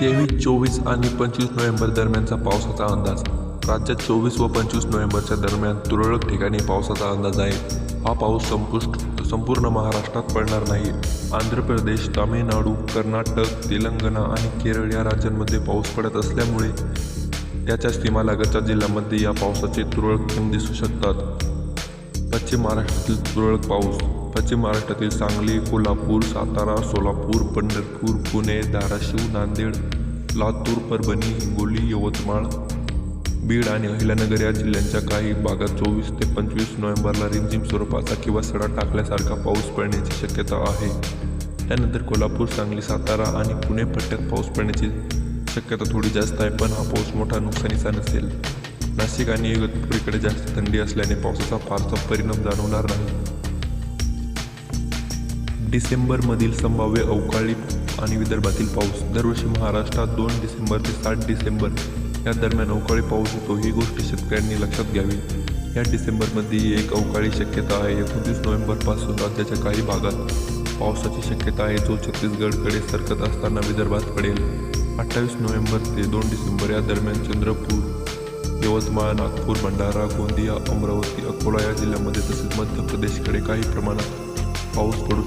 तेवीस चोवीस आणि पंचवीस नोव्हेंबर दरम्यानचा पावसाचा अंदाज. राज्यात चोवीस व पंचवीस नोव्हेंबरच्या दरम्यान तुरळक ठिकाणी पावसाचा अंदाज आहे. हा पाऊस संपुष्ट संपूर्ण महाराष्ट्रात पडणार नाही. आंध्र प्रदेश तामिळनाडू कर्नाटक तेलंगणा आणि केरळ या राज्यांमध्ये पाऊस पडत असल्यामुळे त्याच्या सीमालागतच्या जिल्ह्यांमध्ये या पावसाचे तुरळक थेंब दिसू शकतात. पश्चिम महाराष्ट्रातील तुरळक पाऊस पश्चिम महाराष्ट्रातील सांगली कोल्हापूर सातारा सोलापूर पंढरपूर पुणे धाराशिव नांदेड लातूर परभणी हिंगोली यवतमाळ बीड आणि अहिल्यानगर या जिल्ह्यांच्या काही भागात चोवीस ते पंचवीस नोव्हेंबरला रिमझिम स्वरूपाचा किंवा सडा टाकल्यासारखा पाऊस पडण्याची शक्यता आहे. त्यानंतर कोल्हापूर सांगली सातारा आणि पुणे पट्ट्यात पाऊस पडण्याची शक्यता थोडी जास्त आहे पण हा पाऊस मोठा नुकसानीचा नसेल. नाशिक आणि इगतपुरीकडे जास्त थंडी असल्याने पावसाचा फारसा परिणाम जाणवणार नाही. डिसेंबरमधील संभाव्य अवकाळी आणि विदर्भातील पाऊस. दरवर्षी महाराष्ट्रात दोन डिसेंबर ते सात डिसेंबर या दरम्यान अवकाळी पाऊस होतो ही गोष्ट शेतकऱ्यांनी लक्षात घ्यावी. या डिसेंबरमध्ये एक अवकाळी शक्यता आहे. एकोणतीस नोव्हेंबरपासून राज्याच्या काही भागात पावसाची शक्यता आहे जो छत्तीसगडकडे सरकत असताना विदर्भात पडेल. अठ्ठावीस नोव्हेंबर ते दोन डिसेंबर या दरम्यान चंद्रपूर यवतमाळ नागपूर भंडारा गोंदिया अमरावती अकोला या जिल्ह्यांमध्ये तसेच मध्य प्रदेशकडे काही प्रमाणात पाऊस पडू